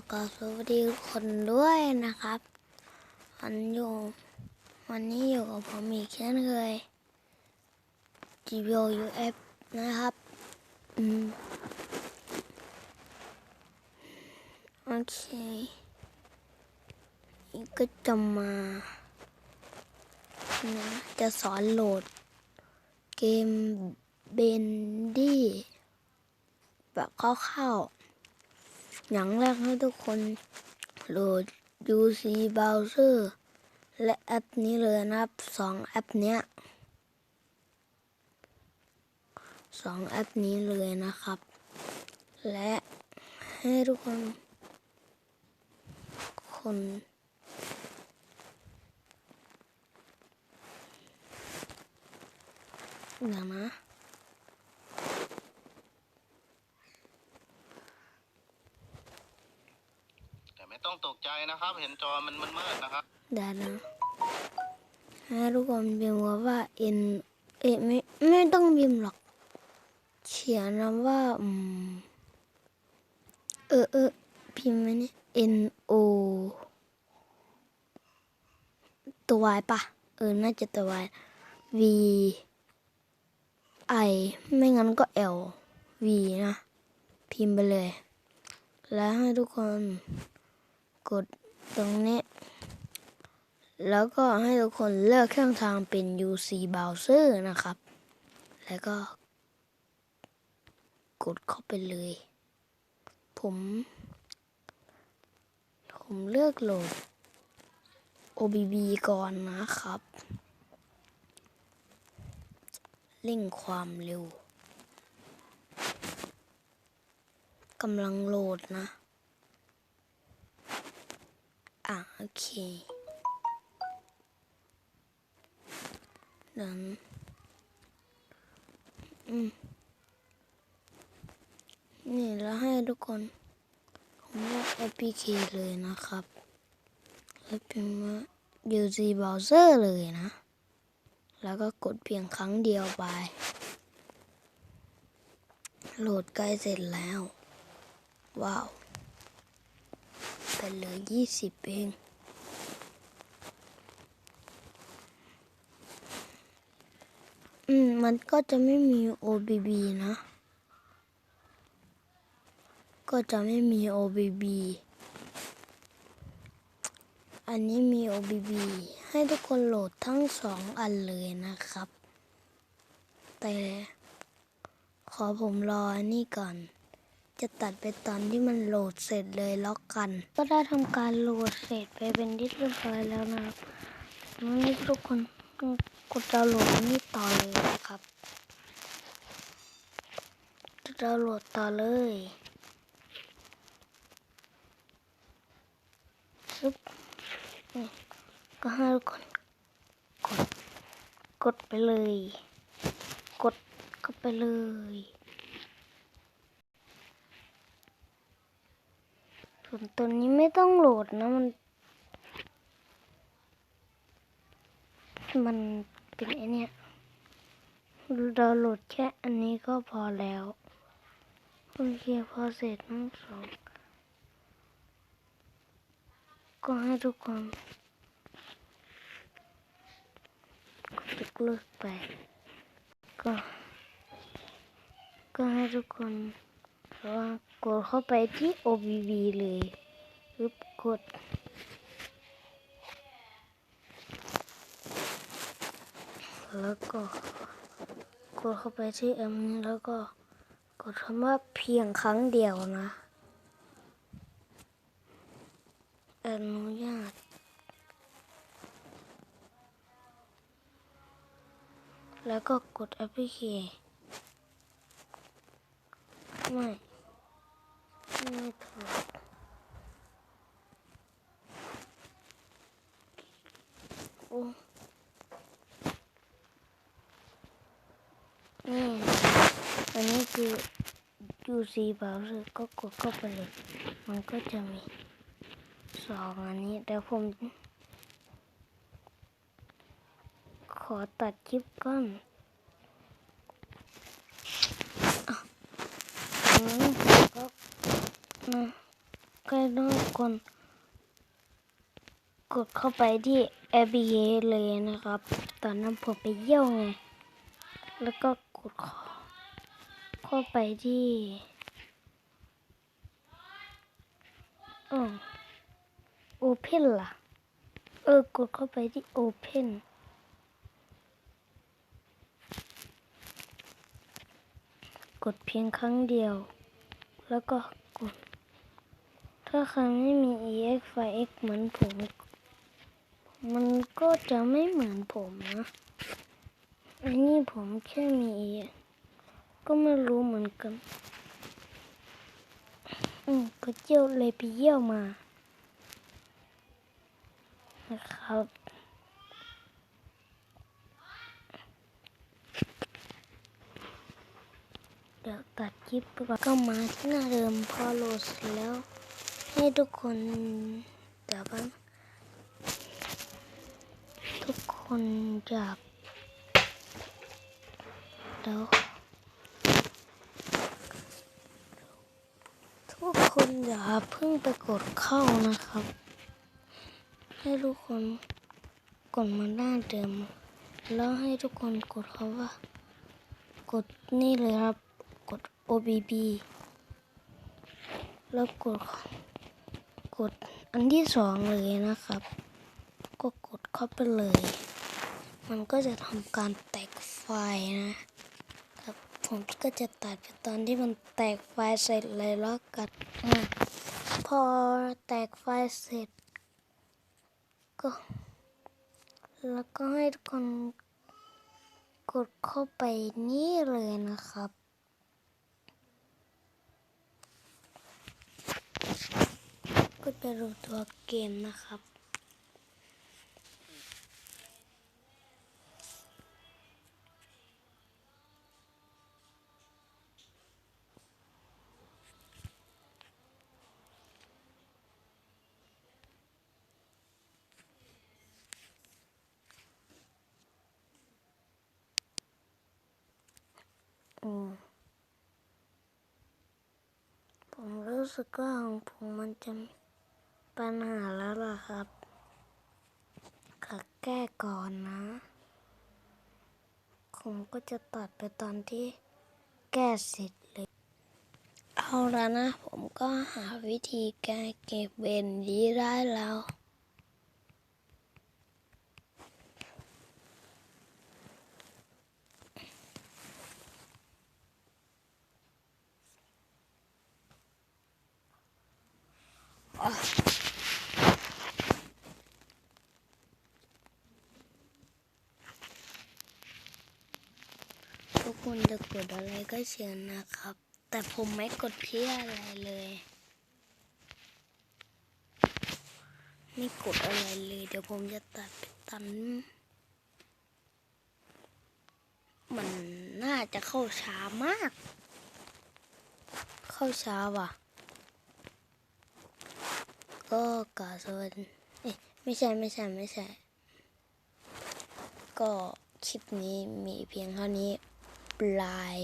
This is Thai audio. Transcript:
กับสวัสดีทุกคนด้วยนะครับ วันอยู่วันนี้อยู่กับผมอีกเช่นเคย GBO UF นะครับอืมโอเคนี่ก็จะมานะจะสอนโหลดเกมเบนดี้แบบคร่าวๆ อย่างแรกให้ทุกคนโหลด UC Browser และแอปนี้เลยนะครับสองแอปเนี้ยสองแอปนี้เลยนะครับ และให้ทุกคน คนเดี๋ยวนะ แตกใจนะครับ เห็นจอมันมันมืดนะครับเดี๋ยวนะให้ทุกคนพิมพ์ว่า N เอ๊ะไม่ไม่ต้องพิมพ์หรอก เขียนนะว่าอืมเออเออพิมพ์ไว้นี่ N O ตัว Y ปะเออ น่าจะตัว Y V I ไม่งั้นก็ L V นะ พิมพ์ไปเลย แล้วให้ทุกคน กดตรงนี้ แล้วก็ให้ทุกคนเลือกช่องทางเป็น UC Browser นะครับ แล้วก็ กดเข้าไปเลย ผม ผมเลือกโหลด OBB ก่อนนะครับเร่งความเร็วกำลังโหลดนะ อะ โอเคนั้นอืมนี่แล้วให้ทุกคนผมเลือก APK เลยนะครับ แล้วพิมพ์ว่า UC Browser เลยนะ แล้วก็กดเพียงครั้งเดียวไป โหลดใกล้เสร็จแล้ว ว้าว เป็นเหลือยี่สิบเอง อืม มันก็จะไม่มี OBB นะ ก็จะไม่มี OBB อันนี้มี OBB ให้ทุกคนโหลดทั้งสองอันเลยนะครับ แต่ขอผมรออันนี้ก่อน จะตัดไปตอนที่มันโหลดเสร็จเลยแล้วกัน ก็ได้ทำการโหลดเสร็จไปเป็นที่เรียบร้อยแล้วนะครับนี่ทุกคน กดดาวน์โหลดนี่ต่อเลยนะครับจะดาวน์โหลดต่อเลยซึบนี่ก็ให้ทุกคนกด กดไปเลย กดเข้าไปเลยส่วนตัวนี้ไม่ต้องโหลดนะมัน มัน เป็นไอเนี้ยเราโหลดแค่อันนี้ก็พอแล้วโอเคพอเสร็จทั้งสองก็ให้ทุกคนกดเลิกไป ก็ก็ให้ทุกคนว่ากดเข้าไปที่ OBB เลยปึ๊บกด แล้วก็กดเข้าไปที่แอมนี้แล้วก็กดคำว่าเพียงครั้งเดียวนะอนุญาต แล้วก็กดแอปพลิเคไม่ ไม่ถูกโอ้นี่ อันนี้คือ UC Browser ก็กดเข้าไปเลย มันก็จะมีสองอันนี้แต่ผม ขอตัดคลิปก่อนอันนี้ก็นะก็ต้องกดกดเข้าไปที่ ABA เลยนะครับ ตอนนั้นผมไปเยี่ยวไง แล้วก็กดข้า เข้าไปที่ออ Open ล่ะ เออกดเข้าไปที่ Open กดเพียงครั้งเดียว แล้วก็กด ถ้าใครไม่มี ex f x เหมือนผม มันก็จะไม่เหมือนผมนะ อันนี้ผมแค่มี EX ก็ไม่รู้เหมือนกัน อืมก็เยี่ยวเลยไปเยี่ยวมานะครับเดี๋ยวตัดคลิปไปก่อนก็มาที่หน้าเดิมพอโหลดเสร็จแล้ว ให้ทุกคนเดี๋ยวกันทุกคนอยากเดี๋ยว ทุกคนอย่าเพิ่งไปกดเข้านะครับ ให้ทุกคนกดมาหน้าเดิม แล้วให้ทุกคนกดเขาว่า กดนี่เลยครับ กด OBB แล้วกดกดอันที่สองเลยนะครับ ก็กดเข้าไปเลย มันก็จะทำการแตกไฟนะ ผมก็จะตัดไปตอนที่มันแตกไฟเสร็จเลยแล้วกันพอแตกไฟเสร็จ ก็ แล้วก็ให้ทุกคนกดเข้าไปนี่เลยนะครับก็จะดูตัวเกมนะครับ ผมรู้สึกว่าของผมมันจะปัญหาแล้วล่ะครับขอแก้ก่อนนะ ผมก็จะตัดไปตอนที่แก้เสร็จเลย เอาแล้วนะ ผมก็หาวิธีแก้เก็บเวนดีได้แล้ว คนจะกดอะไรก็เชิญนะครับ แต่ผมไม่กดเพี้ยอะไรเลย ไม่กดอะไรเลย เดี๋ยวผมจะตัดไปตัน มันน่าจะเข้าช้ามาก เข้าช้าว่ะ ก็กาสวัสดีเอ๊ะไม่ใช่ไม่ใช่ไม่ใช่ ก็คลิปนี้มีเพียงเท่านี้ ปลาย